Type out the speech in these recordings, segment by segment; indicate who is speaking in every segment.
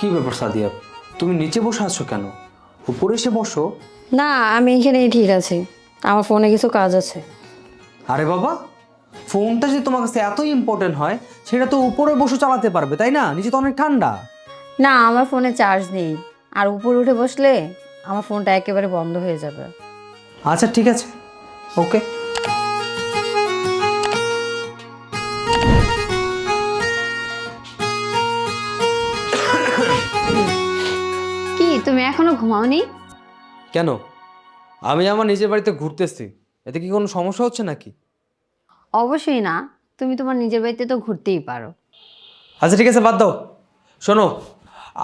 Speaker 1: কি ব্যাপার সাদিয়া? তুমি নিচে বসে আছো কেন? উপরে এসে বসো।
Speaker 2: না আমি এখানেই ঠিক আছি। আমার ফোনে কিছু কাজ আছে।
Speaker 1: আরে বাবা ফোনটা যদি তোমার কাছে এত ইম্পর্টেন্ট হয় সেটা তো উপরে বসে চালাতে পারবে তাই না? নিচে তো অনেক ঠান্ডা।
Speaker 2: না আমার ফোনে চার্জ নেই। আর উপরে উঠে বসলে আমার ফোনটা একেবারে বন্ধ হয়ে যাবে।
Speaker 1: আচ্ছা ঠিক আছে। ওকে
Speaker 2: তুমি এখনও ঘুমাওনি?
Speaker 1: কেন? আমি আমার নিজের বাড়িতে ঘুরতেছি। এতে কি কোনো সমস্যা হচ্ছে নাকি?
Speaker 2: অবশ্যই না। তুমি তোমার নিজের বাড়িতে তো ঘুরতেই পারো।
Speaker 1: আচ্ছা ঠিক আছে বাদ দাও। শোনো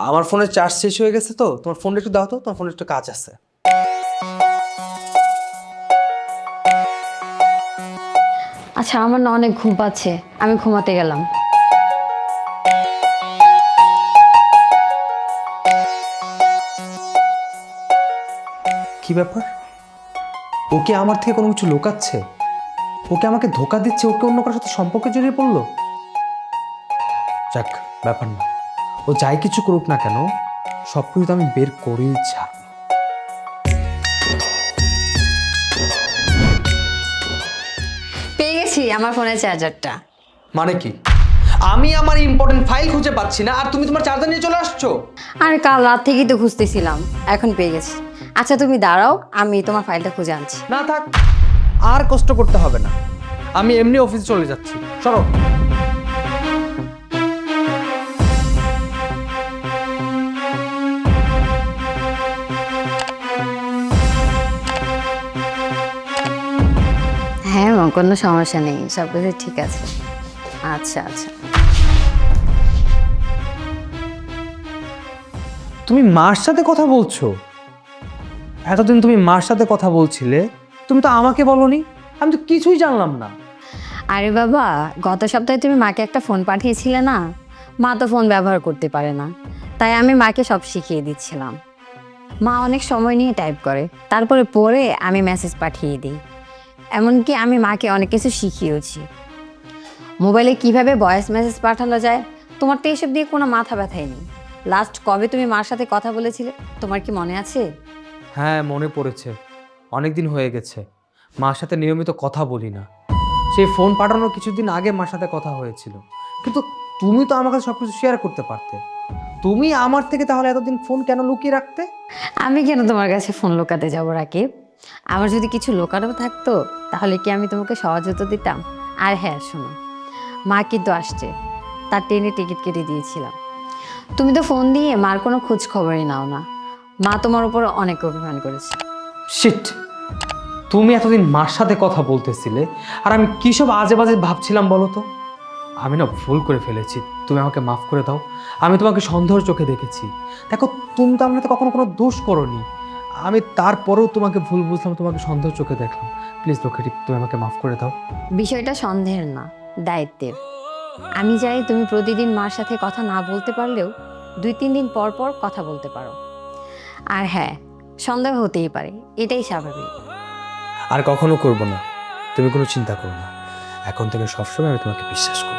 Speaker 1: আমার ফোনের চার্জ শেষ হয়ে গেছে তো তোমার ফোনটা একটু দাও তো তোমার ফোনে একটু কাজ আছে।
Speaker 2: আচ্ছা আমার না অনেক ঘুম পাচ্ছে। আমি ঘুমাতে গেলাম।
Speaker 1: কি ব্যাপার? ওকে আমার থেকে কোনো কিছু লোকাচ্ছে? ওকে আমাকে ধোকা দিচ্ছে? ওকে অন্য কারোর সাথে সম্পর্কে জড়িয়ে পড়ল? যাক ব্যাপার না। ও যাই কিছু করুক না কেন সব কিছু তো আমি বের করেই ছাড়ব।
Speaker 2: পেয়ে গেছি আমার ফোনের চার্জারটা।
Speaker 1: মানে কি? আমি আমার ইম্পর্টেন্ট ফাইল খুঁজে পাচ্ছি না আর তুমি তোমার চার্জার নিয়ে চলে আসছো?
Speaker 2: আর কাল রাত থেকেই তো খুঁজতেছিলাম এখন পেয়ে গেছি। আচ্ছা তুমি দাঁড়াও আমি তোমার ফাইলটা খুঁজে আনছি।
Speaker 1: না থাক আর কষ্ট করতে হবে না। আমি এমনি অফিসে চলে যাচ্ছি। সরো।
Speaker 2: হ্যাঁ কোনো সমস্যা নেই সব কিছু ঠিক আছে। আচ্ছা আচ্ছা।
Speaker 1: তুমি মার সাথে কথা বলছো? এতদিন তুমি মার সাথে কথা বলছিলে তুমি তো আমাকে বলনি আমি তো কিছুই জানলাম না।
Speaker 2: আরে বাবা গত সপ্তাহে তুমি মাকে একটা ফোন পাঠিয়েছিলে না? মা তো ফোন ব্যবহার করতে পারে না তাই আমি মাকে সব শিখিয়ে দিচ্ছিলাম। মা অনেক সময় নিয়ে টাইপ করে তারপরে পরে আমি মেসেজ পাঠিয়ে দিই। এমনকি আমি মাকে অনেক কিছু শিখিয়েছি মোবাইলে কীভাবে ভয়েস মেসেজ পাঠানো যায়? তোমার তো এসব দিয়ে কোনো মাথা ব্যথাই নেই। লাস্ট কবে তুমি মার সাথে কথা বলেছিলে? তোমার কি মনে আছে?
Speaker 1: হ্যাঁ মনে পড়েছে। অনেক দিন হয়ে গেছে। মার সাথে নিয়মিত কথা বলি না। সেই ফোন পাঠানোর কিছুদিন আগে মার সাথে কথা হয়েছিল। কিন্তু তুমি তো আমার কাছে সব কিছু শেয়ার করতে পারতে। তুমি আমার থেকে তাহলে এতদিন ফোন কেন লুকিয়ে রাখতে?
Speaker 2: আমি কেন তোমার কাছে ফোন লোকাতে যাব রাকিব? আমার যদি কিছু লোকানো থাকতো তাহলে কি আমি তোমাকে সহজ হতে দিতাম? আর হ্যাঁ শোনো। মা কিন্তু আসছে। তার ট্রেনে টিকিট কেটে দিয়েছিলাম। তুমি তো ফোন দিয়ে মার কোনো খোঁজ খবরই নাও না। মা তোমার উপর অনেক অভিমান করেছে।
Speaker 1: শিট! তুমি এতদিন মার সাথে কথা বলতেছিলে আর আমি কী সব আজে বাজে ভাবছিলাম বলো তো? আমি না ভুল করে ফেলেছি। তুমি আমাকে মাফ করে দাও। আমি তোমাকে সন্দেহের চোখে দেখেছি। দেখো তুমি তো আমার কখনো কোনো দোষ করনি। আমি তারপরেও তোমাকে ভুল বুঝলাম তোমাকে সন্দেহ চোখে দেখলাম। প্লিজ লক্ষ্মীটি তুমি আমাকে মাফ করে দাও।
Speaker 2: বিষয়টা সন্দেহের না। দায়িত্বের। আমি চাই তুমি প্রতিদিন মার সাথে কথা না বলতে পারলেও দুই তিন দিন পর পর কথা বলতে পারো। আর হ্যাঁ সন্দেহ হতেই পারে, এটাই স্বাভাবিক।
Speaker 1: আর কখনো করব না। তুমি কোনো চিন্তা করো না। এখন থেকে সবসময় আমি তোমাকে বিশ্বাস করি